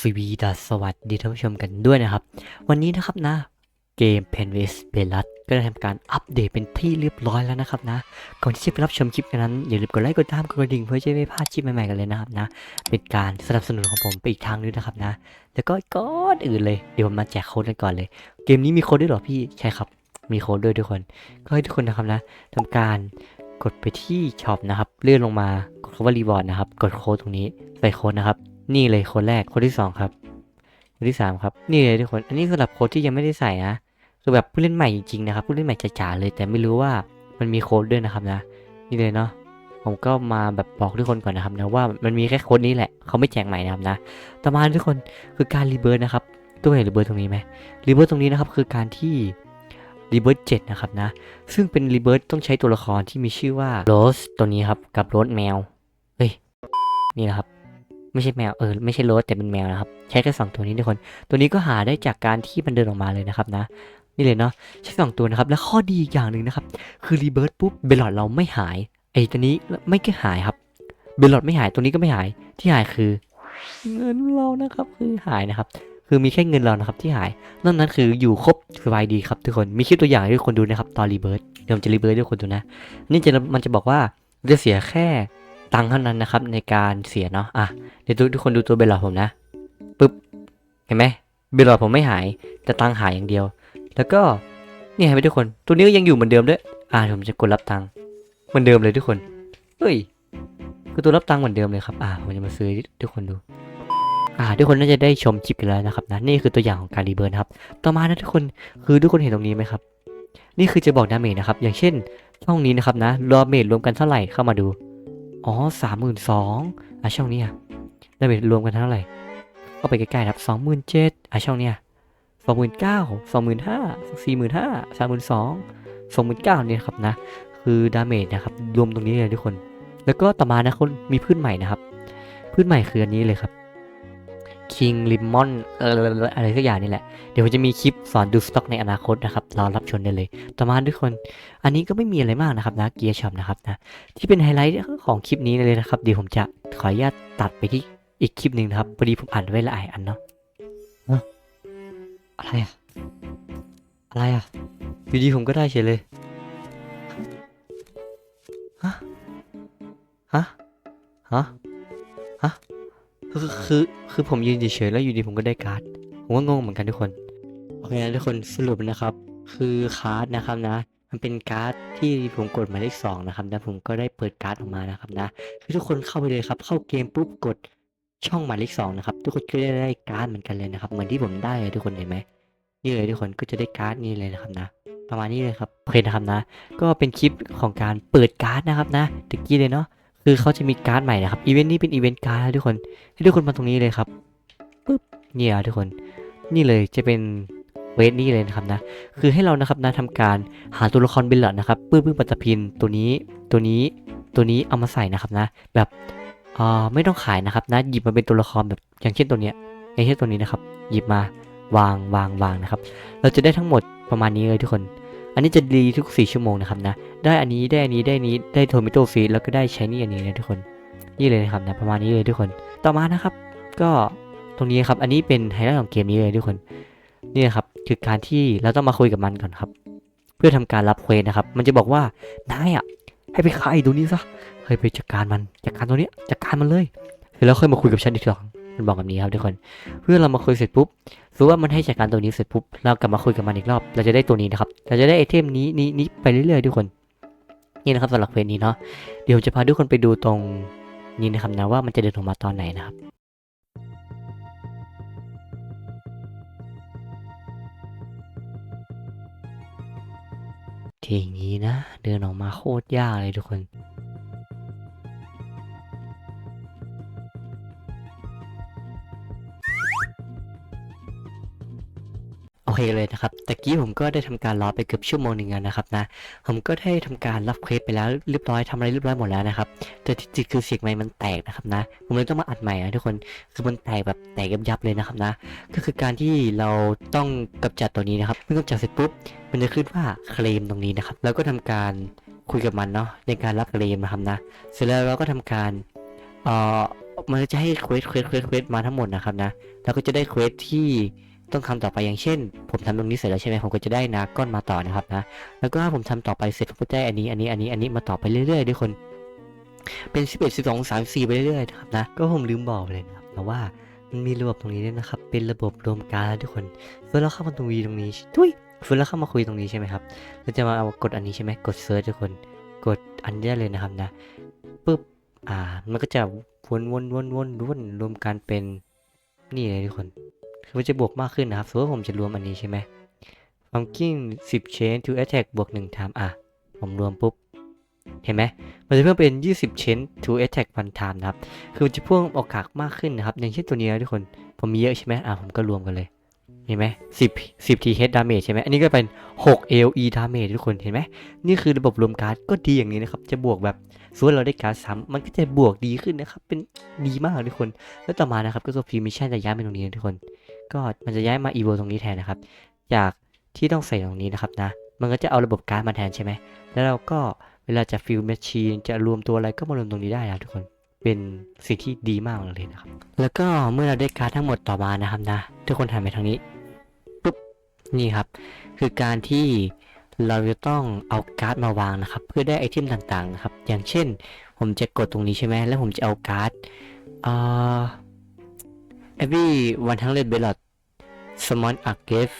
สวีดัสสวัสดีท่านผู้ชมกันด้วยนะครับ วันนี้นะครับนะ เกม p e n v i s b e l l u s ก็ได้ทำการอัปเดตเป็นที่เรียบร้อยแล้วนะครับนะ ก่อนที่จะไปรับชมคลิปกันนั้น อย่าลืมกดไลค์กดติดตามกดกระดิ่งเพื่อจะไม่พลาดคลิปใหม่ๆกันเลยนะครับนะ เป็นการสนับสนุนของผมไปอีกทางนึงนะครับนะ แล้วก็ก่อนอื่นเลยเดี๋ยวผมมาแจกโค้ดกันก่อนเลย เกมนี้มีโค้ดด้วยหรอพี่ใช่ครับ มีโค้ดด้วยทุกคน ก็ให้ทุกคนนะครับนะทำการกดไปที่ช็อปนะครับเลื่อนลงมากดคำว่ารีวอร์ดนะครับ กดโค้ดตรงนี้ใส่โค้ดนะครับ นี่เลยค้ดแรกค้ดที่สองครับค้ดที่สามครับ นี่เลยทุกคน อันนี้สำหรับโค้ดที่ยังไม่ได้ใส่นะคือแบบผู้เล่นใหม่จริงๆนะครับผู้เล่นใหม่จ๋าๆเลย แต่ไม่รู้ว่ามันมีโค้ดด้วยนะครับนะ นี่เลยเนาะผมก็มาแบบบอกทุกคนก่อนนะครับนะว่ามันมีแค่โค้ดนี้แหละเขาไม่แจกใหม่นะครับนะต่อมาทุกคนคือการรีเบิร์นะครับตัวเห็นรีเบิร์ตรงนี้ไหมรีเบิร์ตตรงนี้นะครับคือการที่รีเบิร์ตเจ็ดนะครับนะ ซึ่งเป็นรีเบิร์ตต้องใช้ตัวละครที่มีชื่อว่าโรสตัวนี้ครับกับโรสแมวเฮ้ยนี่นะครับ ไม่ใช่แมวเออไม่ใช่โรสแต่เป็นแมวนะครับใช้แค่สองตัวนี้ทุกคน ตัวนี้ก็หาได้จากการที่มันเดินออกมาเลยนะครับนะนี่เลยเนาะใช้สองตัวนะครับและข้อดีอีกอย่างหนึ่งนะครับคือรีเบิร์ตปุ๊บเบลลอดเราไม่หายไอ้ตัวนี้ไม่ก็หายครับเบลลอดไม่หายตัวนี้ก็ไม่หายที่หายคือ เงินเรานะครับคือหายนะครับคือมีแค่เงินเรานะครับที่หายนอกนั้นคืออยู่ครบสบายดีครับทุกคน มีคลิปตัวอย่างให้ทุกคนดูนะครับตอนรีเบิร์ตเดี๋ยวผมจะรีเบิร์ตให้ทุกคนดูนะ นี่จะมันจะบอกว่าจะเสียแค่ ตังค์เท่านั้นนะครับในการเสียเนาะอะเดี๋ยวทุกคนดูตัวเบลลอดผมนะปึ๊บเห็นไหมเบลลอดผมไม่หายแต่ตังค์หายอย่างเดียว แล้วก็นี่เห็นไหมทุกคน ตัวนี้ก็ยังอยู่เหมือนเดิมด้วยอ่าผมจะกดรับตังค์เหมือนเดิมเลยทุกคนเฮ้ยคือตัวรับตังค์เหมือนเดิมเลยครับอ่าผมจะมาซื้อทุกคนดูอ่าทุกคนน่าจะได้ชมคลิปกันแล้วนะครับนะนี่คือตัวอย่างของการรีเบิร์นครับ ต่อมานะทุกคนคือทุกคนเห็นตรงนี้ไหมครับ นี่คือจะบอกดาเมจนะครับ อย่างเช่นช่องนี้นะครับนะดาเมจรวมกันเท่าไหร่เข้ามาดู อ๋อสามหมื่นสองอะช่องเนี้ยดาเมจรวมกันเท่าไหร่ก็ไปใกล้ๆครับสองหมื่นเจ็ดอะช่องเนี้ยสองหมื่นเก้าสองหมื่นห้าสี่หมื่นห้าสามหมื่นสองสองหมื่นเก้าเนี่ยครับนะ คือดาเมจนะครับรวมตรงนี้เลยทุกคน แล้วก็ต่อมานะคนมีพืชใหม่นะครับพืชใหม่คืออันนี้เลยครับ King Lemon เอออะไรสักอย่างนี่แหละ เดี๋ยวผมจะมีคลิปสอนดูสต็อกในอนาคตนะครับรอรับชมได้เลย ต่อมาทุกคน อันนี้ก็ไม่มีอะไรมากนะครับนะเกียร์ช็อปนะครับนะที่เป็นไฮไลท์ของคลิปนี้เลยนะครับเดี๋ยวผมจะขออนุญาตตัดไปที่อีกคลิปหนึ่งนะครับพอดีผมอ่านไว้หลายอันเนาะเอ้าอะไรอะอะไรอะอยู่ดีผมก็ได้เฉยเลยฮะฮะฮะฮะคือ คือผมยืนเฉยๆแล้วอยู่ดีผมก็ได้การ์ด ผมก็งงเหมือนกันทุกคน โอเคนะทุกคนสรุปนะครับ คือการ์ดนะครับนะ มันเป็นการ์ดที่ผมกดหมายเลขสองนะครับแล้วผมก็ได้เปิดการ์ดออกมานะครับนะ คือทุกคนเข้าไปเลยครับ เข้าเกมปุ๊บกดช่องหมายเลขสองนะครับ ทุกคนก็ได้การ์ดเหมือนกันเลยนะครับ เหมือนที่ผมได้เลยทุกคนเห็นไหมนี่เลยทุกคนก็จะได้การ์ดนี่เลยนะครับนะ ประมาณนี้เลยครับโอเคนะครับนะ ก็เป็นคลิปของการเปิดการ์ดนะครับนะตะกี้เลยเนาะ คือเขาจะมีการ์ดใหม่นะครับ อีเวนต์นี้เป็นอีเวนต์การ์ดทุกคน ให้ทุกคนมาตรงนี้เลยครับปุ๊บเนี่ยทุกคน นี่เลยจะเป็นเวทนี่เลยนะครับนะ คือให้เรานะครับนะทำการหาตัวละครเบลลอดนะครับปื้มปื้มปัตตพินตัวนี้ ตัวนี้ ตัวนี้เอามาใส่นะครับนะ แบบอ่าไม่ต้องขายนะครับนะ หยิบมาเป็นตัวละครแบบอย่างเช่นตัวเนี้ย อย่างเช่นตัวนี้นะครับ หยิบมาวางวางวางนะครับ เราจะได้ทั้งหมดประมาณนี้เลยทุกคน อันนี้จะรีทุก 4 ชั่วโมงนะครับนะ ได้อันนี้ได้อันนี้ได้นี้ได้โทมิโตฟีดแล้วก็ได้ใช้นี่อันนี้นะทุกคน นี่เลยนะครับนะประมาณนี้เลยทุกคน ต่อมานะครับ ก็ตรงนี้ครับ อันนี้เป็นไฮไลท์ของเกมนี้เลยทุกคน นี่นะครับคือการที่เราต้องมาคุยกับมันก่อนครับ เพื่อทำการรับเควสนะครับ มันจะบอกว่านายอะให้ไปฆ่าไอ้ตัวนี้ซะให้ไปจัดการมันจัดการตัวนี้จัดการมันเลยแล้วค่อยมาคุยกับฉันอีกที มันบอกแบบนี้ครับทุกคนเพื่อเรามาคุยเสร็จปุ๊บสมมติว่ามันให้จัดการตัวนี้เสร็จปุ๊บเรากลับมาคุยกับมันอีกรอบ เราจะได้ตัวนี้นะครับเราจะได้ไอเทมนี้นี้นี้ไปเรื่อยๆทุกคน นี่นะครับสำหรับเควสนี้เนาะเดี๋ยวจะพาทุกคนไปดูตรงนี้นะครับนะว่ามันจะเดินออกมาตอนไหนนะครับทีนี้นะ เดินออกมาโคตรยากเลยทุกคน เคเลยนะครับตะกี้ผมก็ได้ทำการรอไปเกือบชั่วโมงหนึ่งแล้วนะครับนะ ผมก็ได้ทำการรับเควสไปแล้วเรียบร้อยทำอะไรเรียบร้อยหมดแล้วนะครับ แต่ที่จริงคือเสียงไมค์มันแตกนะครับนะ ผมเลยต้องมาอัดใหม่นะทุกคน คือมันแตกแบบแตกยับยับๆเลยนะครับนะ ก็คือการที่เราต้องกำจัดตัวนี้นะครับ เมื่อกำจัดเสร็จปุ๊บ มันจะขึ้นว่าเคลมตรงนี้นะครับ แล้วก็ทำการคุยกับมันเนาะในการรับเคลมนะครับนะ เสร็จแล้วเราก็ทำการเอ่อมันจะให้เควสเควสเควสเควสมาทั้งหมดนะครับนะ แล้วก็จะได้เควสที่ ต้องทำต่อไปอย่างเช่น ผมทำตรงนี้เสร็จแล้วใช่ไหมผมก็จะได้นาก้อนมาต่อนะครับนะแล้วก็ถ้าผมทำต่อไปเสร็จผมก็จะได้อันนี้อันนี้อันนี้อันนี้มาต่อไปเรื่อยๆด้วยคน เป็น 11 12 3 4ไปเรื่อยๆนะครับนะก็ผมลืมบอกเลยนะครับแต่ว่ามันมีระบบตรงนี้ด้วยนะครับ เป็นระบบรวมการทุกคนเวลาเข้ามาตรงวีตรงนี้ทุยเวลาเข้ามาคุยตรงนี้ใช่ไหมครับ เราจะมาเอากดอันนี้ใช่ไหมกดเซิร์ชทุกคน กดอันนี้ได้เลยนะครับนะปุ๊บ อ่า มันก็จะวนวนวนวนวนรวมกันเป็นนี่เลยทุกคน คือมันจะบวกมากขึ้นนะครับสมมติว่าผมจะรวมอันนี้ใช่ไหม pumpkin 10 chain to attack บวก1 time อะ ผมรวมปุ๊บ เห็นไหม มันจะเพิ่มเป็น 20 chain to attack one time นะครับ คือมันจะเพิ่มโอกาสมากขึ้นนะครับ อย่างเช่นตัวนี้นะทุกคน ผมมีเยอะใช่ไหมอะ ผมก็รวมกันเลย เห็นไหม10 10 th damage ใช่ไหมอันนี้ก็เป็น 6 le damage ทุกคน เห็นไหม นี่คือระบบรวมการ์ดก็ดีอย่างนี้นะครับ จะบวกแบบสมมติเราได้การ์ดซ้ำมันก็จะบวกดีขึ้นนะครับ เป็นดีมากทุกคน แล้วต่อมานะครับก็ตัวพีมิชชั่นจะย้ายมาตรงนี้นะทุกคน ก็มันจะย้ายมาอีโวตรงนี้แทนนะครับ จากที่ต้องใส่ตรงนี้นะครับนะ มันก็จะเอาระบบการ์ดมาแทนใช่ไหม แล้วเราก็เวลาจะฟิลแมชชีนจะรวมตัวอะไรก็มารวมตรงนี้ได้นะทุกคน เป็นสิ่งที่ดีมากเลยนะครับ แล้วก็เมื่อเราได้การ์ดทั้งหมดต่อมานะครับนะ ทุกคนหันไปทางนี้ปุ๊บ นี่ครับ คือการที่เราจะต้องเอาการ์ดมาวางนะครับ เพื่อได้ไอเทมต่างๆนะครับ อย่างเช่น ผมจะกดตรงนี้ใช่ไหมแล้วผมจะเอาการ์ดเอ่อ every 100 ballot summon a gift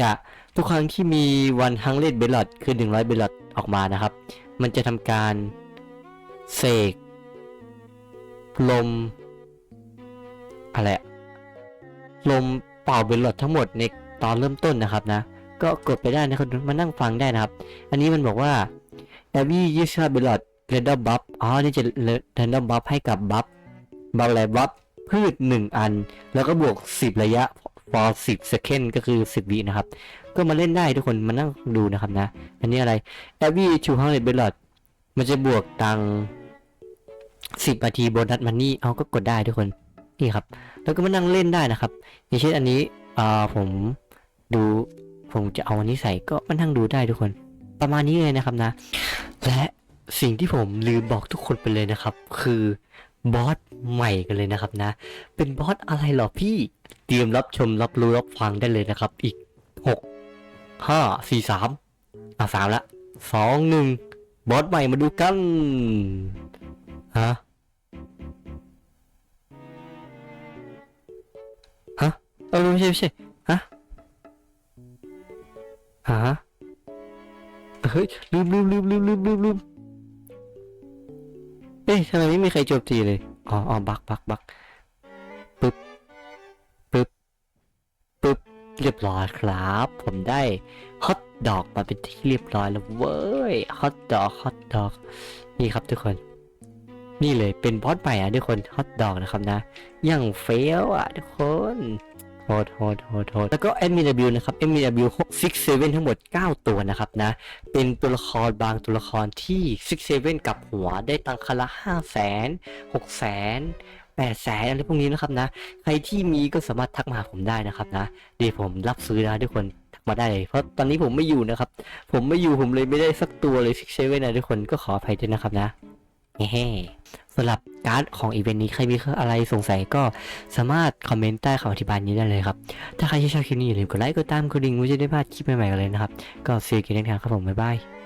จะทุกครั้งที่มี100 ballot คือ 100 ballot ออกมานะครับ มันจะทำการเสกลมอะไรลมเป่าเบลลอดทั้งหมดในตอนเริ่มต้นนะครับนะ ก็กดไปได้นะครับมานั่งฟังได้นะครับ อันนี้มันบอกว่า every user ballot random buff อ๋อนี่จะ random buff ให้กับ buff บัฟอะไร buff พืช 1 อัน แล้วก็บวก 10 ระยะ for 10 second ก็คือ 10 วินะครับ ก็มาเล่นได้ทุกคนมานั่งดูนะครับนะ อันนี้อะไร every 200 ballot มันจะบวกตัง10นาทีโบนัสมันนี่เอาก็กดได้ทุกคนนี่ครับ แล้วก็มานั่งเล่นได้นะครับ อย่างเช่นอันนี้อ่าผมดูผมจะเอาอันนี้ใส่ก็มานั่งดูได้ทุกคน ประมาณนี้เลยนะครับนะ และสิ่งที่ผมลืมบอกทุกคนไปเลยนะครับ คือ บอสใหม่กันเลยนะครับนะ เป็นบอสอะไรหรอพี่ เตรียมรับชมรับรู้รับฟังได้เลยนะครับ อีกหกห้าสี่สามอะสามละสองหนึ่งบอสใหม่มาดูกันฮะฮะเออไม่ใช่ไม่ใช่ฮะฮะเฮ้ยลืมลืมลืมลืมลืมลืมลืม อ๊ะทำไมไม่มีใครโจมตีเลย อ๋ออ๋อบักบักบักปึ๊บปึ๊บปึ๊บเรียบร้อยครับ ผมได้ฮอตดอกมาเป็นที่เรียบร้อยแล้วเว้ยฮอตดอกฮอตดอก นี่ครับทุกคน นี่เลยเป็นบอสใหม่อะทุกคนฮอตดอกนะครับนะยังเฟลอะทุกคน โหดโหดโหดโหดแล้วก็แอดมินะครับแอดมินบิว6 7ทั้งหมด 9 ตัวนะครับนะ เป็นตัวละครบางตัวละครที่6 7กับหัวได้ตังค์คละ5แสน6แสน8แสนอะไรพวกนี้นะครับนะ ใครที่มีก็สามารถทักมาผมได้นะครับนะ เดี๋ยวผมรับซื้อนะทุกคนทักมาได้เลย เพราะตอนนี้ผมไม่อยู่นะครับ ผมไม่อยู่ผมเลยไม่ได้สักตัวเลย6 7นะทุกคนก็ขออภัยด้วยนะครับนะ เฮ้สำหรับการ์ดของอีเวนต์นี้ใครมีอะไรสงสัยก็สามารถคอมเมนต์ใต้คำอธิบายนี้ได้เลยครับ ถ้าใครชอบคลิปนี้อย่าลืมกดไลค์กดตามกดดิ่งไว้จะได้พลาดคลิปใหม่ๆกันเลยนะครับ ก็เซีกันในทางครับผมบ๊ายบาย